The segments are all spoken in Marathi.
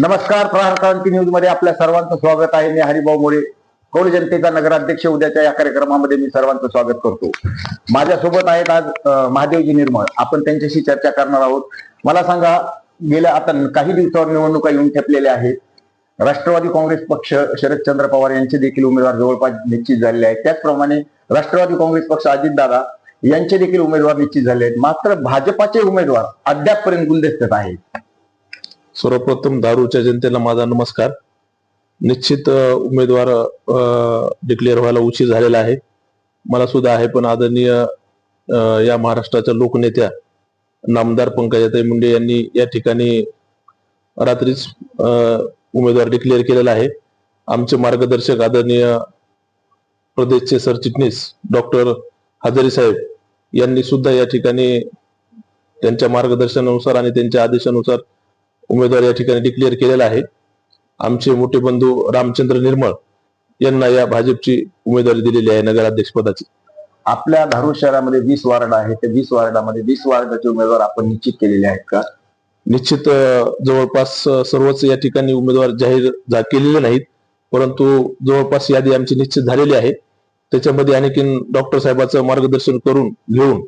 नमस्कार प्रहार क्रांती न्यूजमध्ये आपल्या सर्वांचं स्वागत आहे. मी हरिभाऊ मोरे. कौल जनतेचा नगराध्यक्ष उद्याच्या या कार्यक्रमामध्ये मी सर्वांचं स्वागत करतो. माझ्यासोबत आहेत आज महादेवजी निर्मळ. आपण त्यांच्याशी चर्चा करणार आहोत. मला सांगा गेल्या आता काही दिवसावर निवडणुका येऊन ठेपलेल्या आहेत. राष्ट्रवादी काँग्रेस पक्ष शरदचंद्र पवार यांचे देखील उमेदवार जवळपास निश्चित झालेले आहेत. त्याचप्रमाणे राष्ट्रवादी काँग्रेस पक्ष अजितदादा यांचे देखील उमेदवार निश्चित झाले आहेत. मात्र भाजपाचे उमेदवार अद्यापपर्यंत गुलदस्त्यात आहेत. सर्वप्रथम दारूच्या जनतेला माझा नमस्कार. निश्चित उमेदवार डिक्लेअर व्हायला उशीर झालेला आहे. मला सुद्धा आहे पण आदरणीय या महाराष्ट्राच्या लोकनेत्या नामदार पंकजाताई मुंडे यांनी या ठिकाणी रात्रीच उमेदवार डिक्लेअर केलेला आहे. आमचे मार्गदर्शक आदरणीय प्रदेशचे सरचिटणीस डॉक्टर हजारी साहेब यांनी सुद्धा या ठिकाणी त्यांच्या मार्गदर्शनानुसार आणि त्यांच्या आदेशानुसार उमेदवार या ठिकाणी डिक्लेअर केलेला आहे. आमचे मोठे बंधू रामचंद्र निर्मळ यांना या भाजपची उमेदवारी दिलेली आहे नगराध्यक्ष पदाची. आपल्या धारूर शहरामध्ये वीस वार्ड आहे त्या वीस वार्डामध्ये वीस वार्डाचे उमेदवार आपण निश्चित केलेले आहेत का? निश्चित जवळपास सर्वच या ठिकाणी उमेदवार जाहीर केलेले नाहीत. परंतु जवळपास यादी आमची निश्चित झालेली आहे. त्याच्यामध्ये आणखीन डॉक्टर साहेबांचं मार्गदर्शन करून घेऊन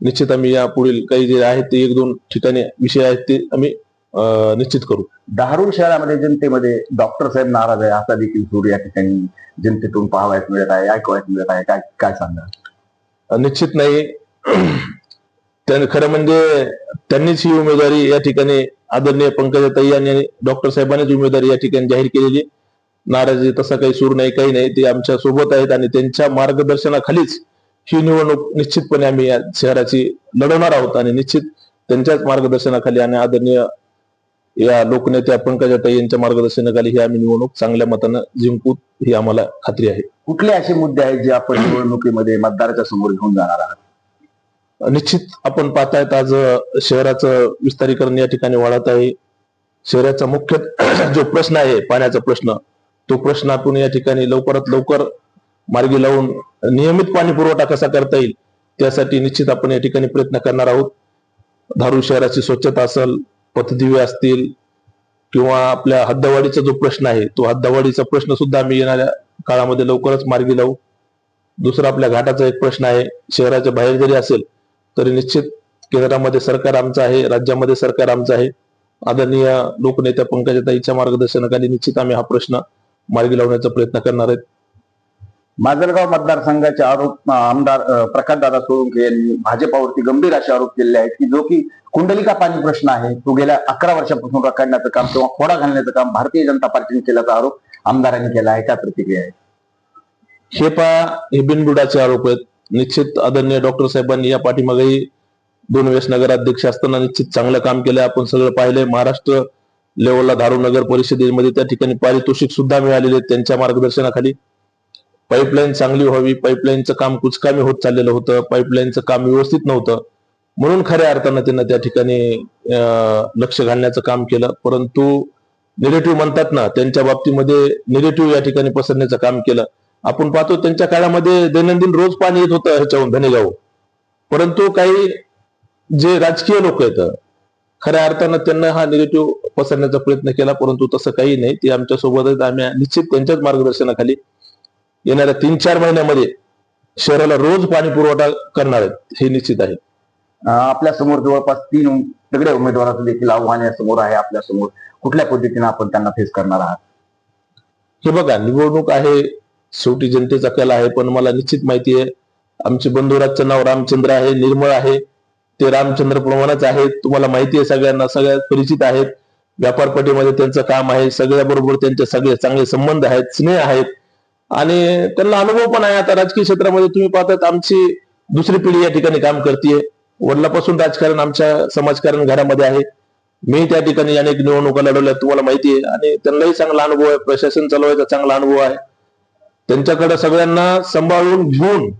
निश्चित आम्ही या पुढील काही जे आहेत ते एक दोन ठिकाणी विषय आहेत ते आम्ही निश्चित करू. धारूर शहरामध्ये जनतेमध्ये डॉक्टर साहेब नाराज आहे. असा देखील सूर या ठिकाणी जनतेतून पाहावयास मिळत आहे ऐकवायच मिळत आहे. काय काय सांगणार निश्चित नाही. खरं म्हणजे त्यांनीच ही उमेदवारी या ठिकाणी आदरणीय पंकजाताई यांनी डॉक्टर साहेबांनीच उमेदवारी या ठिकाणी जाहीर केलेली. नाराजी तसा काही सूर नाही काही नाही. ते आमच्यासोबत आहेत आणि त्यांच्या मार्गदर्शनाखालीच ही निवडणूक निश्चितपणे आम्ही या शहराची लढवणार आहोत आणि निश्चित त्यांच्याच मार्गदर्शनाखाली आणि आदरणीय या लोकनेत्या पंकजाताई यांच्या मार्गदर्शनाखाली ही आम्ही निवडणूक चांगल्या मतानं जिंकू ही आम्हाला खात्री आहे. कुठले असे मुद्दे आहेत जे आपण निवडणुकीमध्ये मतदाराच्या समोर घेऊन जाणार आहात? निश्चित आपण पाहतायत आज शहराचं विस्तारीकरण या ठिकाणी वाढत आहे. शहराचा मुख्य जो प्रश्न आहे पाण्याचा प्रश्न तो प्रश्न आपण या ठिकाणी लवकरात लवकर मार्गी लावून नियमित पाणी पुरवठा कसा करता येईल त्यासाठी निश्चित आपण या ठिकाणी प्रयत्न करणार आहोत. धारू शहराची स्वच्छता असेल पथदिवे असतील किंवा आपल्या हद्दवाडीचा जो प्रश्न आहे तो हद्दवाडीचा प्रश्न सुद्धा आम्ही येणाऱ्या काळामध्ये लवकरच मार्गी लावू. दुसरा आपल्या घाटाचा एक प्रश्न आहे शहराच्या बाहेर जरी असेल तरी निश्चित केंद्रामध्ये सरकार आमचं आहे राज्यामध्ये सरकार आमचं आहे. आदरणीय लोकनेत्या पंकजाताईच्या मार्गदर्शनाखाली निश्चित आम्ही हा प्रश्न मार्गी लावण्याचा प्रयत्न करणार आहेत. माजलगाव मतदारसंघाचे आरोप आमदार प्रकाश दादा यांनी भाजपावरती गंभीर असे आरोप केले आहेत की जो की कुंडलिका पाणी प्रश्न आहे तो गेल्या अकरा वर्षापासून रखडण्याचं काम किंवा खोडा घालण्याचं काम भारतीय जनता पार्टीने केल्याचा आरोप आमदारांनी केला आहे. काय प्रतिक्रिया आहे? हे पा हे बिनबुडाचे आरोप आहेत. निश्चित आदरणीय डॉक्टर साहेबांनी या पाठीमागेही दोन वेळेस नगराध्यक्ष असताना निश्चित चांगलं काम केलंय आपण सगळं पाहिलंय. महाराष्ट्र लेवलला धारू नगर परिषदेमध्ये त्या ठिकाणी पारितोषिक सुद्धा मिळालेले त्यांच्या मार्गदर्शनाखाली. पाईपलाईन चांगली व्हावी पाईपलाईनचं काम कुचकामी होत चाललेलं होतं पाईपलाईनचं काम व्यवस्थित नव्हतं. म्हणून खऱ्या अर्थानं त्यांना त्या ठिकाणी लक्ष घालण्याचं काम केलं. परंतु निगेटिव्ह म्हणतात ना त्यांच्या बाबतीमध्ये निगेटिव्ह या ठिकाणी पसरण्याचं काम केलं. आपण पाहतो त्यांच्या काळामध्ये दैनंदिन रोज पाणी येत होतं ह्याच्याहून धनेगाव. परंतु काही जे राजकीय लोक आहेत खऱ्या अर्थानं त्यांना हा निगेटिव्ह पसरण्याचा प्रयत्न केला परंतु तसं काही नाही. ते आमच्यासोबत आहेत आम्ही निश्चित त्यांच्याच मार्गदर्शनाखाली येणाऱ्या तीन चार महिन्यामध्ये शहराला रोज पाणी पुरवठा करणार आहेत हे निश्चित आहे. आपल्यासमोर जवळपास तीन सगळ्या उमेदवाराचं देखील आव्हान या समोर आहे आपल्यासमोर कुठल्या पद्धतीने आपण त्यांना फेस करणार आहात? हे बघा निवडणूक आहे शेवटी जनतेचा कल आहे पण मला निश्चित माहिती आहे आमचे बंधुराजचं नाव रामचंद्र आहे निर्मळ आहे ते रामचंद्र प्रमाणच आहेत तुम्हाला माहिती आहे सगळ्यांना सगळ्या परिचित आहेत व्यापारपेठेमध्ये त्यांचं काम आहे सगळ्याबरोबर त्यांचे सगळे चांगले संबंध आहेत स्नेह आहेत आणि त्यांना अनुभव पण आहे आता राजकीय क्षेत्रामध्ये. तुम्ही पाहतात आमची दुसरी पिढी या ठिकाणी काम करते वडिलापासून राजकारण आमच्या समाजकारण घरामध्ये आहे. मी त्या ठिकाणी अनेक निवडणुका लढवल्या तुम्हाला माहिती आहे. आणि त्यांनाही चांगला अनुभव आहे. प्रशासन चालवायचा चांगला अनुभव आहे. त्यांच्याकडे सगळ्यांना सांभाळून घेऊन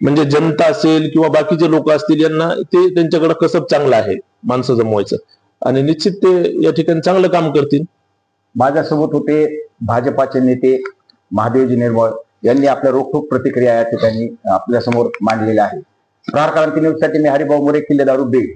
म्हणजे जनता असेल किंवा बाकीचे लोक असतील यांना ते त्यांच्याकडे कसब चांगलं आहे माणसं जमवायचं. आणि निश्चित ते या ठिकाणी चांगलं काम करतील. माझ्यासोबत होते भाजपाचे नेते महादेवजी निर्मळ यांनी आपल्या रोखोक प्रतिक्रिया या ठिकाणी आपल्यासमोर मांडलेल्या आहे प्रहार क्रांती न्यूजसाठी मी हरिभाऊ मोरे किल्ले दारू बीड